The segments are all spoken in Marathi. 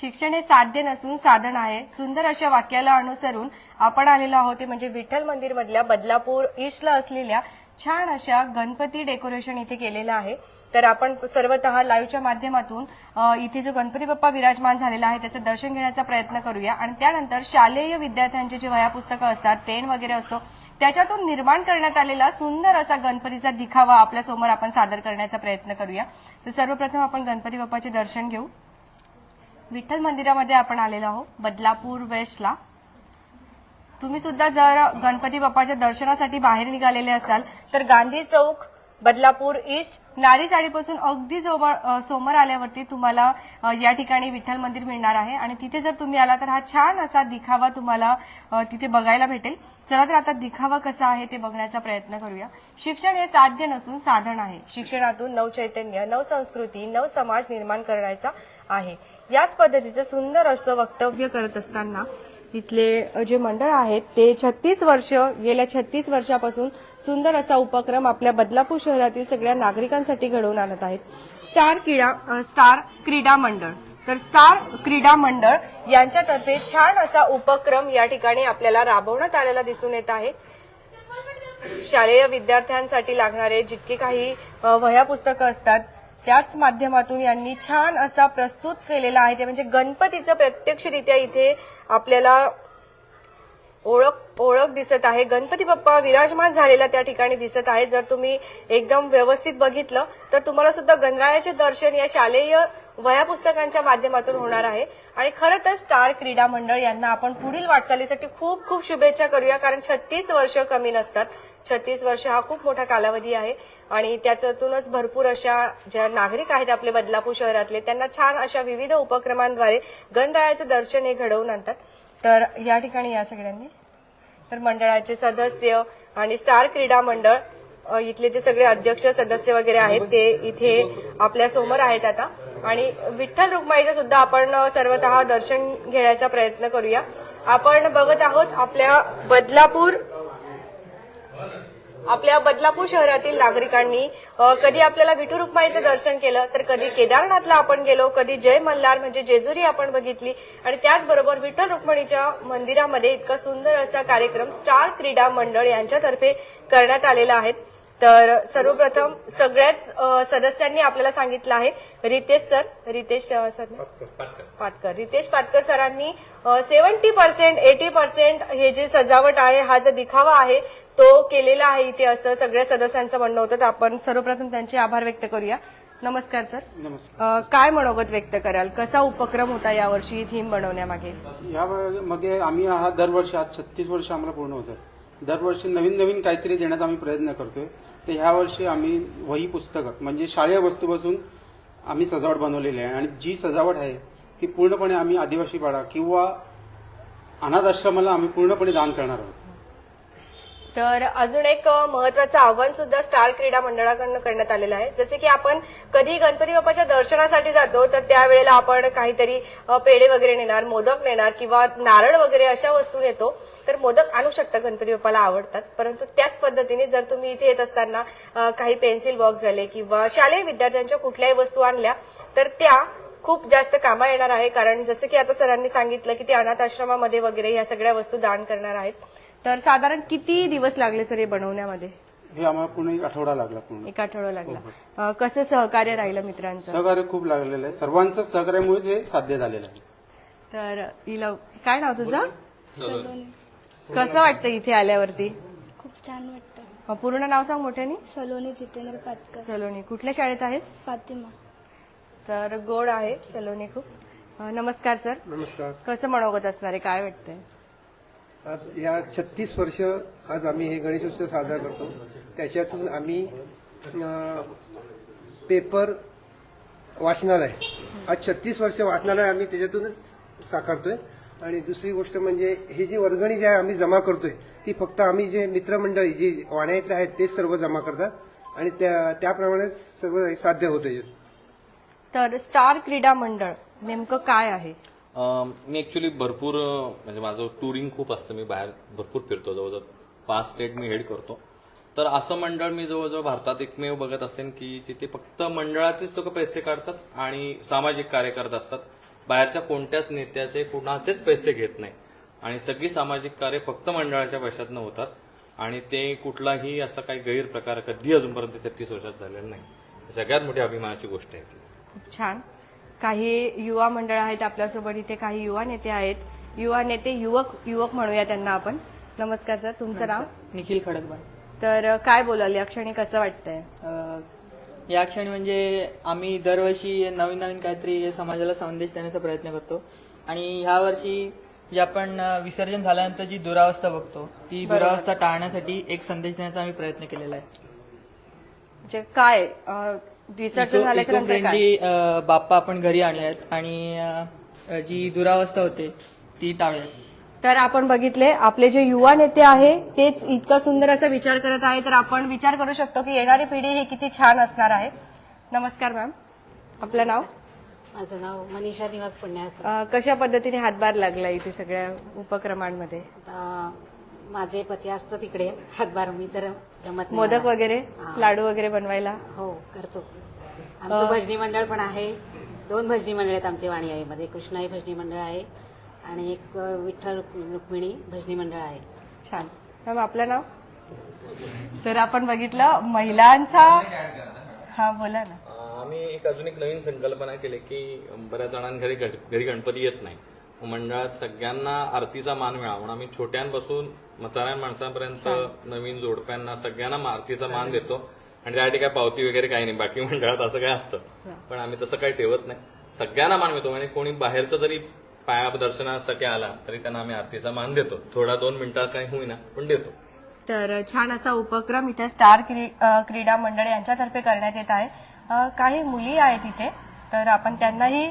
शिक्षण हे साध्य नसून साधन आहे. सुंदर अशा वाक्याला अनुसरून आपण आलेलो आहोत ते म्हणजे विठ्ठल मंदिर मधल्या बदलापूर ईस्टला असलेल्या छान अशा गणपती डेकोरेशन इथे केलेलं आहे. तर आपण सर्वतः लाईव्हच्या माध्यमातून इथे जो गणपती बाप्पा विराजमान झालेला आहे त्याचं दर्शन घेण्याचा प्रयत्न करूया. आणि त्यानंतर शालेय विद्यार्थ्यांचे जे वह्या पुस्तकं असतात पेन वगैरे असतो त्याच्यातून निर्माण करण्यात आलेला सुंदर असा गणपतीचा दिखावा आपल्यासमोर आपण सादर करण्याचा प्रयत्न करूया. तर सर्वप्रथम आपण गणपती बाप्पाचे दर्शन घेऊ. विठ्ठल मंदिरामध्ये आपण आलेलो आहोत बदलापूर वेस्टला. तुम्ही सुद्धा जर गणपती बाप्पाच्या दर्शनासाठी बाहेर निघालेले असाल तर गांधी चौक बदलापूर ईस्ट नारी साडीपासून अगदी जवळ समोर आल्यावरती तुम्हाला या ठिकाणी विठ्ठल मंदिर मिळणार आहे. आणि तिथे जर तुम्ही आला तर हा छान असा दिखावा तुम्हाला तिथे बघायला भेटेल. चला तर आता दिखावा कसा आहे ते बघण्याचा प्रयत्न करूया. शिक्षण हे साध्य नसून साधन आहे. शिक्षणातून नवचैतन्य नवसंस्कृती नवसमाज निर्माण करायचा आहे. याच पद्धतीचं सुंदर असं वक्तव्य करत असताना इथले जे मंडळ आहेत ते छत्तीस वर्ष गेल्या छत्तीस वर्षापासून सुंदर असा उपक्रम आपल्या बदलापूर शहरातील सगळ्या नागरिकांसाठी घडवून आणत आहेत. स्टार क्रीडा स्टार क्रीडा मंडळ. तर स्टार क्रीडा मंडळ यांच्यातर्फे छान असा उपक्रम या ठिकाणी आपल्याला राबवण्यात आलेला दिसून येत आहे. शालेय विद्यार्थ्यांसाठी लागणारे जितके काही वह्या पुस्तकं असतात त्याच माध्यमातून यांनी छान असा प्रस्तुत केलेला आहे. ते म्हणजे गणपतीचं प्रत्यक्षरित्या इथे आपल्याला ओळख ओळख दिसत आहे. गणपती बाप्पा विराजमान झालेला त्या ठिकाणी दिसत आहे. जर तुम्ही एकदम व्यवस्थित बघितलं तर तुम्हाला सुद्धा गणरायाचे दर्शन या शालेय वह्या पुस्तकांच्या माध्यमातून होणार आहे. आणि खरं तर स्टार क्रीडा मंडळ यांना आपण पुढील वाटचालीसाठी खूप खूप शुभेच्छा करूया कारण छत्तीस वर्ष कमी नसतात. छत्तीस वर्ष हा खूप मोठा कालावधी आहे. आणि त्याच्यातूनच भरपूर अशा ज्या नागरिक आहेत आपले बदलापूर शहरातले त्यांना छान अशा विविध उपक्रमांद्वारे गणरायाचं दर्शन हे घडवून आणतात. तर या ठिकाणी या सगळ्यांनी. तर मंडळाचे सदस्य आणि स्टार क्रीडा मंडळ इथले जे सगळे अध्यक्ष सदस्य वगैरे आहेत ते इथे आपल्यासमोर आहेत आता. आणि विठ्ठल रुक्माईचं सुद्धा आपण सर्वत सर्वतः दर्शन घेण्याचा प्रयत्न करूया. आपण बघत आहोत आपल्या बदलापूर आपल्या बदलापूर शहरातील नागरिकांनी कधी आपल्याला विठू रुक्माईचं दर्शन केलं तर कधी केदारनाथला आपण गेलो कधी जय मल्हार म्हणजे जेजुरी आपण बघितली. आणि त्याचबरोबर विठ्ठल रुक्मिणीच्या मंदिरामध्ये इतका सुंदर असा कार्यक्रम स्टार क्रीडा मंडळ यांच्यातर्फे करण्यात आलेला आहे. तर सर्वप्रथम सगळ्याच सदस्यांनी आपल्याला सांगितलं आहे. Ritesh sir Ritesh sir? Patkar Ritesh Patkar सरांनी सेव्हन्टी पर्सेंट एटी पर्सेंट हे जे सजावट आहे हा जो दिखावा आहे तो केलेला आहे इथे असं सगळ्या सदस्यांचं म्हणणं होतं. तर आपण सर्वप्रथम त्यांचे आभार व्यक्त करूया. नमस्कार सर. नमस्कार. काय मनोगत व्यक्त कराल? कसा उपक्रम होता यावर्षी थीम बनवण्यामागे? या मध्ये आम्ही हा दरवर्षी आज छत्तीस वर्ष आम्हाला पूर्ण होत आहे दरवर्षी नवीन नवीन काहीतरी देण्याचा आम्ही प्रयत्न करतोय. तर ह्या वर्षी आम्ही वही पुस्तकं म्हणजे शालेय वस्तूपासून आम्ही सजावट बनवलेली आहे. आणि जी सजावट आहे ती पूर्णपणे आम्ही आदिवासी पाडा किंवा अनाथ आश्रमाला आम्ही पूर्णपणे दान करणार आहोत. तर अजून एक महत्वाचं आव्हान सुद्धा स्टार क्रीडा मंडळाकडनं करण्यात आलेलं आहे. जसे की आपण कधी गणपती बाप्पाच्या दर्शनासाठी जातो तर त्यावेळेला आपण काहीतरी पेढे वगैरे नेणार मोदक नेणार किंवा नारळ वगैरे अशा वस्तू नेतो. तर मोदक आणू शकता गणपती बाप्पाला आवडतात. परंतु त्याच पद्धतीने जर तुम्ही इथे येत असताना काही पेन्सिल बॉक्स झाले किंवा शालेय विद्यार्थ्यांच्या कुठल्याही वस्तू आणल्या तर त्या खूप जास्त कामा येणार आहे. कारण जसं की आता सरांनी सांगितलं की ते अनाथ आश्रमामध्ये वगैरे ह्या सगळ्या वस्तू दान करणार आहेत. तर साधारण किती दिवस लागले सर हे बनवण्यामध्ये? हे आम्हाला पूर्ण एक आठवडा लागला पूर्ण. एक आठवडा लागला. अं, कसं सहकार्य राहिलं मित्रांचं? सहकार्य खूप लागलेलं आहे. सर्वांचं सहकार्यामुळेच हे साध्य झालेलं आहे. तर इला काय नाव तुझं? कसं वाटतं इथे आल्यावरती? खूप छान वाटतं अं, पूर्ण नाव सांग मोठ्यानी. सलोनी जितेंद्र पाटकर. सलोनी. कुठल्या शाळेत आहेस? फातिमा. तर गोड आहे सलोनी खूप. अं, नमस्कार सर. नमस्कार. कसं मनोगत असणार आहे? काय वाटतंय? आज या छत्तीस वर्ष आज आम्ही हे गणेशोत्सव साजरा करतो. त्याच्यातून आम्ही पेपर वाचनालय. आज छत्तीस वर्ष वाचनालय आम्ही त्याच्यातूनच साकारतोय. आणि दुसरी गोष्ट म्हणजे ही जी वर्गणी जी आहे आम्ही जमा करतोय ती फक्त आम्ही जे मित्रमंडळी जी वाण्यातले आहेत तेच सर्व जमा करतात. आणि त्या त्याप्रमाणेच सर्व साध्य होतं तर स्टार क्रीडा मंडळ नेमकं काय आहे? मी ऍक्च्युली भरपूर म्हणजे माझं टुरिंग खूप असतं. मी बाहेर भरपूर फिरतो. जवळजवळ पाच स्टेट मी हेड करतो. तर असं मंडळ मी जवळजवळ भारतात एकमेव बघत असेन की जिथे फक्त मंडळाचेच लोक पैसे काढतात आणि सामाजिक कार्य करत असतात. बाहेरच्या कोणत्याच नेत्याचे कुणाचेच पैसे घेत नाही. आणि सगळी सामाजिक कार्य फक्त मंडळाच्या पैशातनं होतात. आणि ते कुठलाही असा काही गैरप्रकार कधी अजूनपर्यंत छत्तीस वर्षात झालेला नाही. सगळ्यात मोठी अभिमानाची गोष्ट आहे ती. छान. काही युवा मंडळ आहेत आपल्यासोबत इथे काही युवा नेते आहेत. युवा नेते युवक युवक म्हणूया त्यांना आपण. नमस्कार सर तुमचं नाव? निखिल खडकबाण तर काय बोलाल? या क्षणी कसं वाटतंय? या क्षणी म्हणजे आम्ही दरवर्षी नवीन नवीन काहीतरी समाजाला संदेश देण्याचा प्रयत्न करतो. आणि ह्या वर्षी जे आपण विसर्जन झाल्यानंतर जी दुरावस्था बघतो ती दुरावस्था टाळण्यासाठी एक संदेश देण्याचा आम्ही प्रयत्न केलेला आहे. म्हणजे काय विसर्जन झाल्याच्यानंतर काय? फ्रेंडली बाप्पा आपण घरी आणूयात आणि अ, जी दुरावस्था होते ती टाळूयात. तर आपण बघितले आपले जे युवा नेते आहे तेच इतका सुंदर असा विचार करत आहे. तर आपण विचार करू शकतो की येणारी पिढी ही किती छान असणार आहे. नमस्कार मॅम आपलं नाव? माझं नाव मनीषा निवास पुण्याचं. अ, कशा पद्धतीने हातभार लागला इथे सगळ्या उपक्रमांमध्ये? आता माझे पती असतं तिकडे. हातभार मी तर जमत मोदक. वगैरे? लाडू वगैरे बनवायला? हो करतो. आमचं भजनी मंडळ पण आहे. दोन भजनी मंडळ आहेत आमचे वाणीआईमध्ये. कृष्णाई भजनी मंडळ आहे आणि एक विठ्ठल रुक्मिणी भजनी मंडळ आहे. छान. मॅम आपलं नाव? तर आपण बघितलं महिलांचा हा बोला ना. आम्ही एक अजून एक नवीन संकल्पना केली की बऱ्याच जणांघरी घरी गणपती येत नाही. मंडळात सगळ्यांना आरतीचा मान मिळावा. म्हणून आम्ही छोट्यांपासून म्हाताऱ्या माणसांपर्यंत नवीन जोडप्यांना सगळ्यांना आरतीचा मान देतो. आणि त्यासाठी काय पावती वगैरे काही नाही. बाकी मंडळात असं काय असतं. पण आम्ही तसं काही ठेवत नाही. सगळ्यांना मान मिळतो. म्हणजे कोणी बाहेरचं जरी पाया दर्शनासाठी आला तरी त्यांना आम्ही आरतीचा मान देतो. थोडा दोन मिनिटात काही होईना पण देतो. तर छान असा उपक्रम इथे स्टार क्रीडा मंडळ यांच्यातर्फे करण्यात येत आहे. काही मुली आहेत इथे. तर आपण त्यांनाही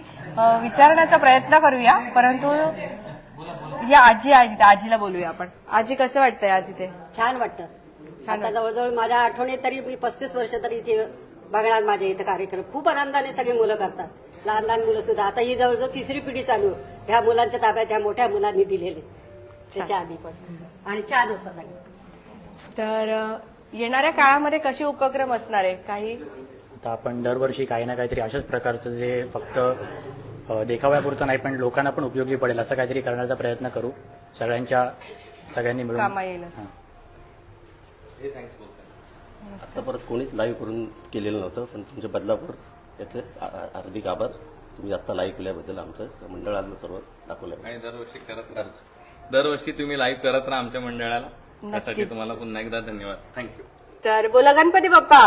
विचारण्याचा प्रयत्न करूया. परंतु या आजी इथे आजीला बोलूया आपण. आजी कसं वाटतंय आज इथे? छान वाटतं. आता जवळजवळ माझ्या आठवणीत तरी मी पस्तीस वर्ष तरी इथे बघणार माझ्या इथे कार्यक्रम. खूप आनंदाने सगळी मुलं करतात. लहान लहान मुलं सुद्धा. आता ही जवळजवळ तिसरी पिढी चालू आहे. ह्या मुलांच्या ताब्यात ह्या मोठ्या मुलांनी दिलेले. त्याच्या आधी पण. आणि छान होतं सगळं. तर येणाऱ्या काळामध्ये कसे उपक्रम असणार आहे? काही आता आपण दरवर्षी काही ना काहीतरी अशाच प्रकारचं जे फक्त देखाव्यापुरतं नाही पण लोकांना पण उपयोगी पडेल असं काहीतरी करण्याचा प्रयत्न करू. सगळ्यांच्या सगळ्यांनी मिळून. कामा येईल असं. आता परत कोणीच लाईव्ह करून केलेलं नव्हतं पण तुमच्या बदलापूर याचे हार्दिक आभार. तुम्ही आता लाईव्ह केल्याबद्दल आमचं मंडळाला सर्व दाखवलं. आणि दरवर्षी करत राहा. दरवर्षी तुम्ही लाईव्ह करत राहा आमच्या मंडळाला. त्यासाठी तुम्हाला पुन्हा एकदा धन्यवाद. थँक्यू तर बोला गणपती बाप्पा.